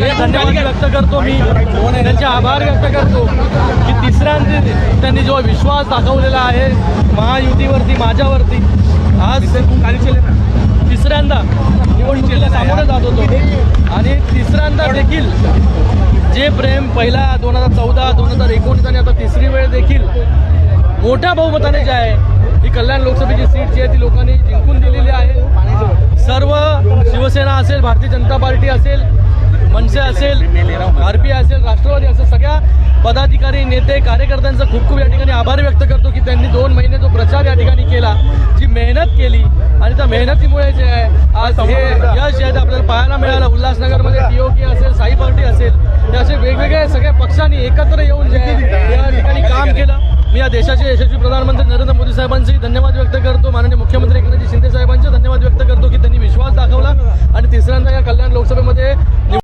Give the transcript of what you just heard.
हे धन्यवाद व्यक्त करतो मी. त्यांचे आभार व्यक्त करतो. की तिसऱ्यांदा त्यांनी जो विश्वास दाखवलेला आहे महायुतीवरती माझ्यावरती आज तिसऱ्यांदा निवडणुकीला सामोरं जात होतो. आणि तिसऱ्यांदा देखील जे प्रेम पहिला दोन हजार चौदा दोन हजार एकोणीस आणि आता तिसरी वेळ देखील मोठ्या बहुमताने जे आहे ही कल्याण लोकसभेची सीट जी आहे ती लोकांनी जिंकून दिलेली आहे. सर्व शिवसेना असेल भारतीय जनता पार्टी असेल असेल आर असेल राष्ट्रवादी असेल सगळ्या पदाधिकारी नेते कार्यकर्त्यांचा खूप खूप या ठिकाणी आभार व्यक्त करतो की त्यांनी दोन महिने जो प्रचार या ठिकाणी केला जी मेहनत केली आणि त्या मेहनतीमुळे जे आहे आज हे यश जे आहे ते आपल्याला पाहायला मिळालं. उल्हासनगरमध्ये टीओके असेल साई पार्टी असेल हे असे वेगवेगळ्या सगळ्या पक्षांनी एकत्र येऊन जे आहे या ठिकाणी काम केलं. मी या देशाचे यशस्वी प्रधानमंत्री नरेंद्र मोदी साहेबांचेही धन्यवाद व्यक्त करतो. माननीय मुख्यमंत्री एकनाथजी शिंदे साहेबांचे धन्यवाद व्यक्त करतो की त्यांनी विश्वास दाखवला. आणि तिसऱ्यांदा या कल्याण लोकसभेमध्ये